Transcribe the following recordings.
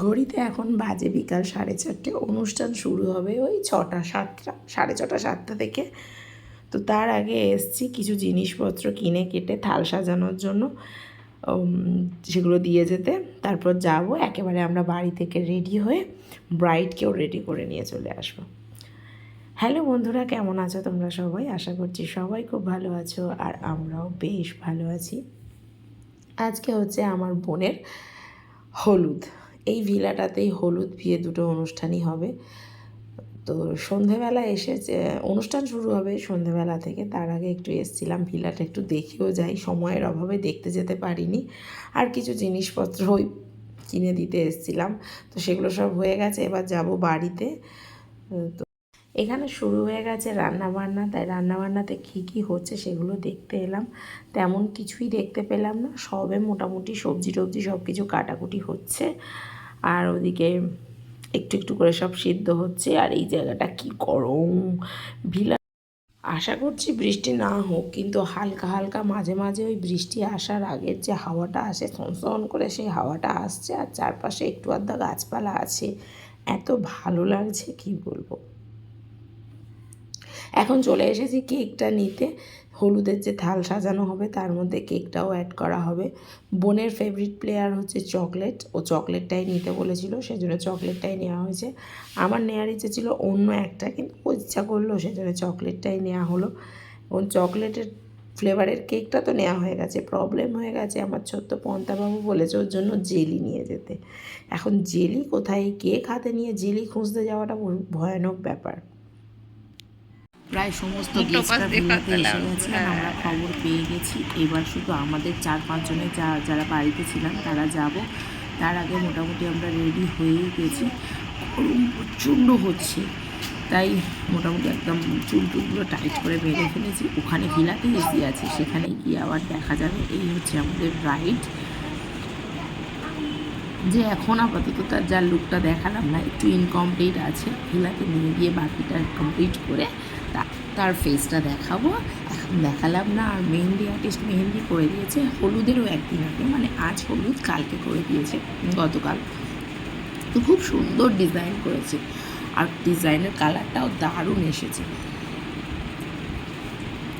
ঘড়িতে এখন বাজে বিকাল সাড়ে চারটে। অনুষ্ঠান শুরু হবে ওই ছটা সাতটা, সাড়ে ছটা সাতটা থেকে। তো তার আগে এসছি কিছু জিনিসপত্র কিনে কেটে থাল সাজানোর জন্য। সেগুলো দিয়ে যেতে। তারপর যাব, একেবারে আমরা বাড়ি থেকে রেডি হয়ে ব্রাইডকেও রেডি করে নিয়ে চলে আসব। হ্যালো বন্ধুরা, কেমন আছো তোমরা সবাই? আশা করছি সবাই খুব ভালো আছো আর আমরাও বেশ ভালো আছি। আজকে হচ্ছে আমার বোনের হলুদ। এই ভিলাটাতেই হলুদ বিয়ে দুটো অনুষ্ঠানই হবে। তো সন্ধেবেলা এসে অনুষ্ঠান শুরু হবে সন্ধেবেলা থেকে, তার আগে একটু এসছিলাম ভিলাটা একটু দেখেও যাই, সময়ের অভাবে দেখতে যেতে পারিনি। আর কিছু জিনিসপত্র ওই কিনে দিতে এসছিলাম, তো সেগুলো সব হয়ে গেছে, এবার যাব বাড়িতে। তো এখানে শুরু হয়ে গেছে রান্নাবান্না, তাই রান্নাবান্নাতে কী কী হচ্ছে সেগুলো দেখতে এলাম। তেমন কিছুই দেখতে পেলাম না, সবে মোটামুটি সবজি টবজি সব কিছু কাটাকুটি হচ্ছে। আর ওদিকে একটু একটু করে সব সিদ্ধ হচ্ছে। আর এই জায়গাটা কি গরম। ভিলা আশা করছি বৃষ্টি না হোক, কিন্তু হালকা হালকা মাঝে মাঝে ওই বৃষ্টি আসার আগের যে হাওয়াটা আসে সনসন করে সেই হাওয়াটা আসছে। আর চারপাশে একটু আধা গাছপালা আছে। এত ভালো লাগছে, কি বলব? এখন চলে এসেছি কেকটা নিতে। হলুদের যে থাল সাজানো হবে, তার মধ্যে কেকটাও অ্যাড করা হবে। বোনের ফেভারিট প্লেয়ার হচ্ছে চকলেট ও চকলেটটাই নিতে বলেছিল, সেজন্য চকলেটটাই নেওয়া হয়েছে। আমার নেওয়ার ইচ্ছে ছিল অন্য একটা, কিন্তু ও ইচ্ছা করল, সেজন্য চকলেটটাই নেওয়া হলো। এবং চকলেটের ফ্লেভারের কেকটা তো নেওয়া হয়ে গেছে। প্রবলেম হয়ে গেছে আমার ছোট্ট পন্তাবাবু বলেছে ওর জন্য জেলি নিয়ে যেতে। এখন জেলি কোথায়? কেক হাতে নিয়ে জেলি খুঁজতে যাওয়াটা ভয়ানক ব্যাপার। প্রায় সমস্ত এসে গেছে আমরা খবর পেয়ে গেছি। এবার শুধু আমাদের চার পাঁচজনের যা যারা বাড়িতে ছিলাম তারা যাব। তার আগে মোটামুটি আমরা রেডি হয়েই গেছি। গরম প্রচণ্ড হচ্ছে। তাই মোটামুটি একদম চুল টুলগুলো টাইট করে বেঁধে ফেলেছি। ওখানে ভিলাতে এসি আছে সেখানে গিয়ে আবার দেখা যাবে। এই হচ্ছে আমাদের রাইড যে এখন আপাতত তার যার লুকটা দেখালাম না একটু ইনকমপ্লিট আছে। ভিলাতে নিয়ে গিয়ে বাকিটা কমপ্লিট করে তার ফেসটা দেখাবো। এখন দেখালাম না, আর মেহেন্দি আর্টিস্ট মেহেন্দি করে দিয়েছে, হলুদেরও একদিন আগে মানে আজ হলুদ, কালকে করে দিয়েছে, গতকাল। তো খুব সুন্দর ডিজাইন করেছে। আর ডিজাইনের কালারটাও দারুণ এসেছে।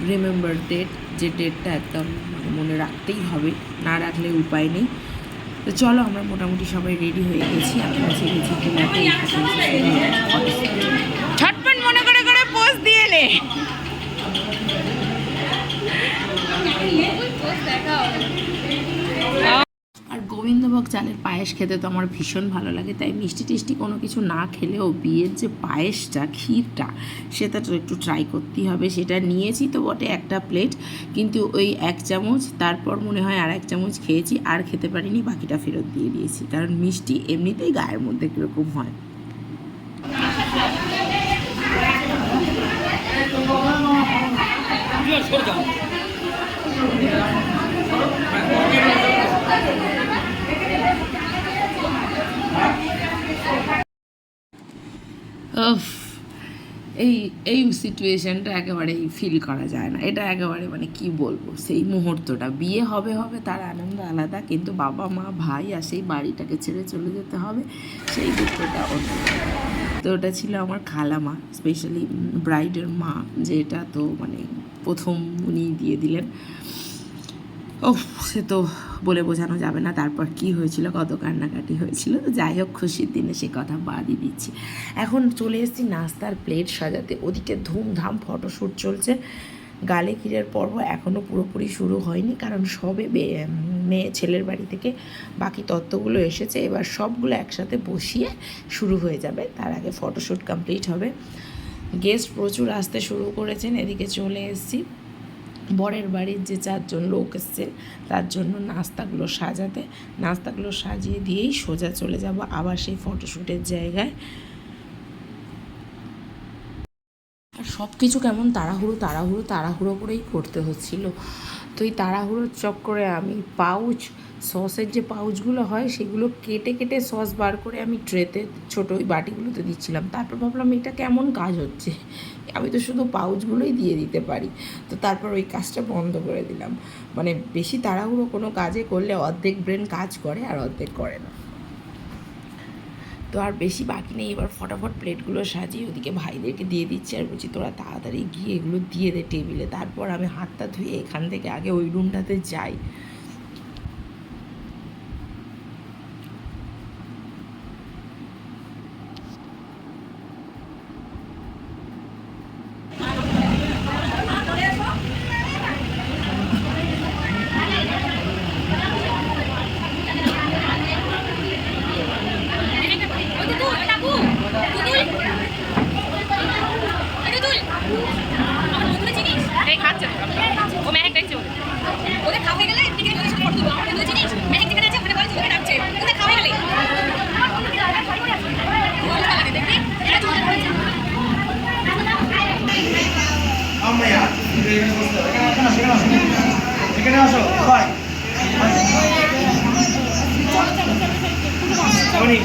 রিমেম্বার ডেট যে ডেটটা একদম মানে মনে রাখতেই হবে, না রাখলে উপায় নেই। তো চলো, আমরা মোটামুটি সবাই রেডি হয়ে গেছি। আমি হচ্ছে গেছি কিনাতে ছটপট মনে করে করে পোজ দিয়ে নে আর গোবিন্দভোগ চালের পায়েস খেতে তো আমার ভীষণ ভালো লাগে, তাই মিষ্টি টিষ্টি কোনো কিছু না খেলেও বিয়ের যে পায়েসটা, ক্ষীরটা, সেটা তো একটু ট্রাই করতেই হবে। সেটা নিয়েছি তো বটে একটা প্লেট কিন্তু ওই এক চামচ, তারপর মনে হয় আর এক চামচ খেয়েছি, আর খেতে পারিনি, বাকিটা ফেরত দিয়ে দিয়েছি। কারণ মিষ্টি এমনিতেই গায়ের মধ্যে কীরকম হয়। এই এই সিচুয়েশনটা একেবারেই ফিল করা যায় না। এটা একেবারে মানে কি বলব? সেই মুহূর্তটা। বিয়ে হবে হবে, তার আনন্দ আলাদা, কিন্তু বাবা, মা, ভাই আর সেই বাড়িটাকে ছেড়ে চলে যেতে হবে, সেই দুঃখটা অন্য তো ওটা ছিল আমার খালামা স্পেশালি ব্রাইডের মা, যেটা তো মানে প্রথম উনি দিয়ে দিলেন। ও সে তো বলে বোঝানো যাবে না তারপর কি হয়েছিল, কত কান্নাকাটি হয়েছিল। তো যাই হোক, খুশির দিনে সে কথা বাদই দিচ্ছি। এখন চলে এসেছি নাস্তার প্লেট সাজাতে। ওদিকে ধুমধাম ফটোশ্যুট চলছে। গালে ক্ষীরের পর্ব এখনও পুরোপুরি শুরু হয়নি, কারণ সবে মেয়ে ছেলের বাড়ি থেকে বাকি তত্ত্বগুলো এসেছে। এবার সবগুলো একসাথে বসিয়ে শুরু হয়ে যাবে। তার আগে ফটোশ্যুট কমপ্লিট হবে। গেস্ট প্রচুর আসতে শুরু করেছেন। এদিকে চলে এসেছি। বরের বাড়ির যে চারজন লোক এসছেন, তার জন্য নাস্তাগুলো সাজাতে, নাস্তাগুলো সাজিয়ে দিয়েই সোজা চলে যাব আবার সেই ফটোশ্যুটের জায়গায়। আর সব কিছু কেমন তাড়াহুড়ো তাড়াহুড়ো তাড়াহুড়ো করেই করতে হচ্ছিল। তো এই তাড়াহুড়োর চক্করে আমি পাউচ, সসের যে পাউচগুলো হয়, সেগুলো কেটে কেটে সস বার করে আমি ট্রেতে ছোটো ওই বাটিগুলোতে দিচ্ছিলাম। তারপর ভাবলাম, এটা কেমন কাজ হচ্ছে? আমি তো শুধু পাউচগুলোই দিয়ে দিতে পারি। তো তারপর ওই কাজটা বন্ধ করে দিলাম। মানে বেশি তাড়াহুড়ো কোনো কাজে করলে অর্ধেক ব্রেন কাজ করে আর অর্ধেক করে না। তো আর বেশি বাকি নেই। এবার ফটাফট প্লেটগুলো সাজিয়ে ওদিকে ভাইদেরকে দিয়ে দিচ্ছি আর বলছি, তোরা তাড়াতাড়ি গিয়ে এগুলো দিয়ে দে টেবিলে। তারপর আমি হাতটা ধুয়ে এখান থেকে আগে ওই রুমটাতে যাই এই খাচ্ছে ও মেহেক দেখছে ওদের ওদের খাওয়া গেলে এদিকে ওদের সাথে ফটো তুলবো ওদের জিনিস মেহেক যেখানে আছে ওখানে বলছে ওখানে ডাকছে ওদের খাওয়া গেলে দেখবি এটা চলে পড়েছে আম্মাইয়া এখানে বসতে হবে। এখানে আসো, এখানে আসো। এখানে আসো ভাই অনেক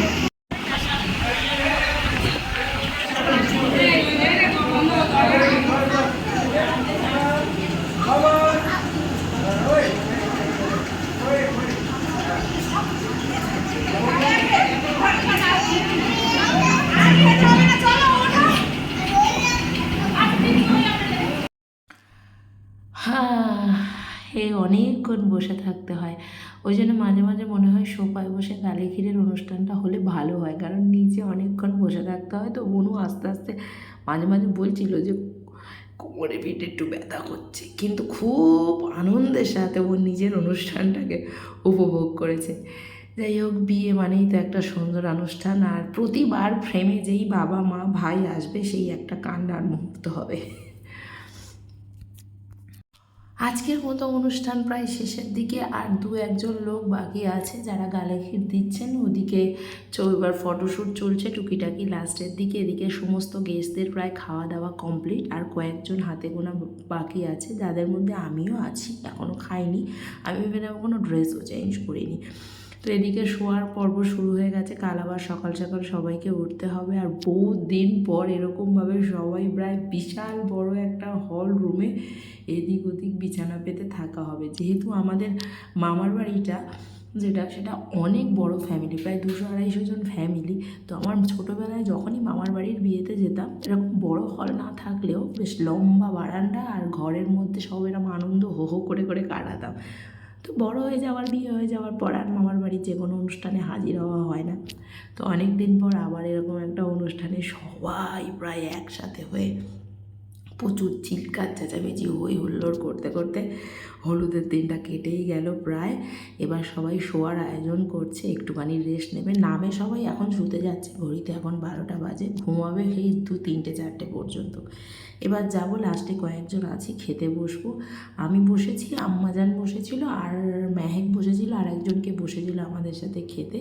হ্যাঁ এ অনেকক্ষণ বসে থাকতে হয়। ওই জন্য মাঝে মাঝে মনে হয় সোফায় বসে গালে ক্ষীরের অনুষ্ঠানটা হলে ভালো হয়। কারণ নিচে অনেকক্ষণ বসে থাকতে হয়। তো বনু আস্তে আস্তে মাঝে মাঝে বলছিল যে, কোমরে পিঠে একটু ব্যথা করছে। কিন্তু খুব আনন্দের সাথে ও নিজের অনুষ্ঠানটাকে উপভোগ করেছে। যাই হোক, বিয়ে মানেই তো একটা সুন্দর অনুষ্ঠান। আর প্রতিবার ফ্রেমে যেই বাবা, মা, ভাই আসবে, সেই একটা কান্নার মুহূর্ত হবে। আজকের মতো অনুষ্ঠান প্রায় শেষের দিকে আর দু একজন লোক বাকি আছে যারা গালে ক্ষীর দিচ্ছেন। ওদিকে এবার ফটোশ্যুট চলছে টুকিটাকি লাস্টের দিকে। এদিকে সমস্ত গেস্টদের প্রায় খাওয়া দাওয়া কমপ্লিট আর কয়েকজন হাতে গোনা বাকি আছে। যাদের মধ্যে আমিও আছি এখনও খাইনি। আমি ভেবে কোনো ড্রেসও চেঞ্জ করিনি। তো এদিকে শোয়ার পর্ব শুরু হয়ে গেছে। কাল আবার সকাল সকাল সবাইকে উঠতে হবে আর বহু দিন পর এরকমভাবে সবাই প্রায় বিশাল বড় একটা হল রুমে এদিক ওদিক বিছানা পেতে থাকা হবে। যেহেতু আমাদের মামার বাড়িটা, যেটা, সেটা অনেক বড় ফ্যামিলি প্রায় দুশো আড়াইশো জন ফ্যামিলি তো আমার ছোটোবেলায় যখনই মামার বাড়ির বিয়েতে যেতাম, এরকম বড় হল না থাকলেও বেশ লম্বা বারান্দা আর ঘরের মধ্যে সব এরকম আনন্দ হো হো করে করে কাটাতাম। তো বড় হয়ে যাওয়ার, বিয়ে হয়ে যাওয়ার পর আর মামার বাড়ির যে কোনো অনুষ্ঠানে হাজির হওয়া হয় না। তো অনেক দিন পর আবার এরকম একটা অনুষ্ঠানে সবাই প্রায় একসাথে হয়ে প্রচুর চিৎকার, চেঁচামেচি, হই হুল্লোড় করতে করতে হলুদের দিনটা কেটেই গেল প্রায়। এবার সবাই শোয়ার আয়োজন করছে, একটুখানি রেস্ট নেবে। নামে সবাই এখন শুতে যাচ্ছে, ঘড়িতে এখন বারোটা বাজে, ঘুমাবে সেই দু, তিনটে, চারটে পর্যন্ত। এবার যাব লাস্টে কয়েকজন আছি, খেতে বসবো। আমি বসেছি, আম্মাজান বসেছিল, আর মেহেক বসেছিল, আর একজনকে বসেছিল আমাদের সাথে খেতে।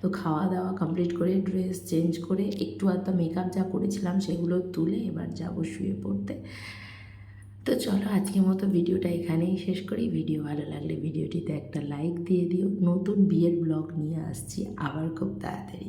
তো খাওয়া দাওয়া কমপ্লিট করে ড্রেস চেঞ্জ করে একটু আধটা মেকআপ যা করেছিলাম সেগুলো তুলে এবার যাব শুয়ে পড়তে। তো চলো আজকের মতো ভিডিওটা এখানেই শেষ করি। ভিডিও ভালো লাগলে ভিডিওটিতে একটা লাইক দিয়ে দিও। নতুন বিয়ের ব্লগ নিয়ে আসছি আবার খুব তাড়াতাড়ি।